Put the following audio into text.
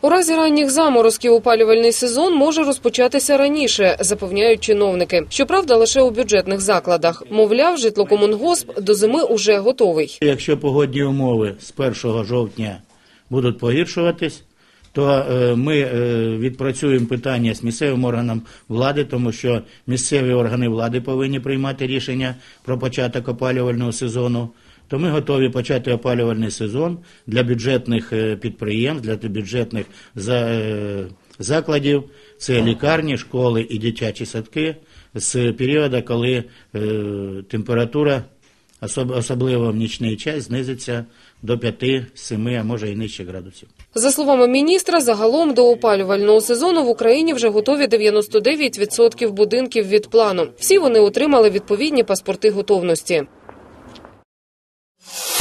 У разі ранніх заморозків опалювальний сезон може розпочатися раніше, запевняють чиновники. Щоправда, лише у бюджетних закладах. Мовляв, житлокомунгосп до зими уже готовий. Якщо погодні умови з 1 жовтня будуть погіршуватись, то е, ми е, відпрацюємо питання з місцевим органом влади, тому що місцеві органи влади повинні приймати рішення про початок опалювального сезону. То ми готові почати опалювальний сезон для бюджетних е, підприємств, для бюджетних е, закладів. Це лікарні, школи і дитячі садки з періоду, коли е, температура особливо в нічний час, знизиться до 5-7, а може і нижче градусів. За словами міністра, загалом до опалювального сезону в Україні вже готові 99% будинків від плану. Всі вони отримали відповідні паспорти готовності. you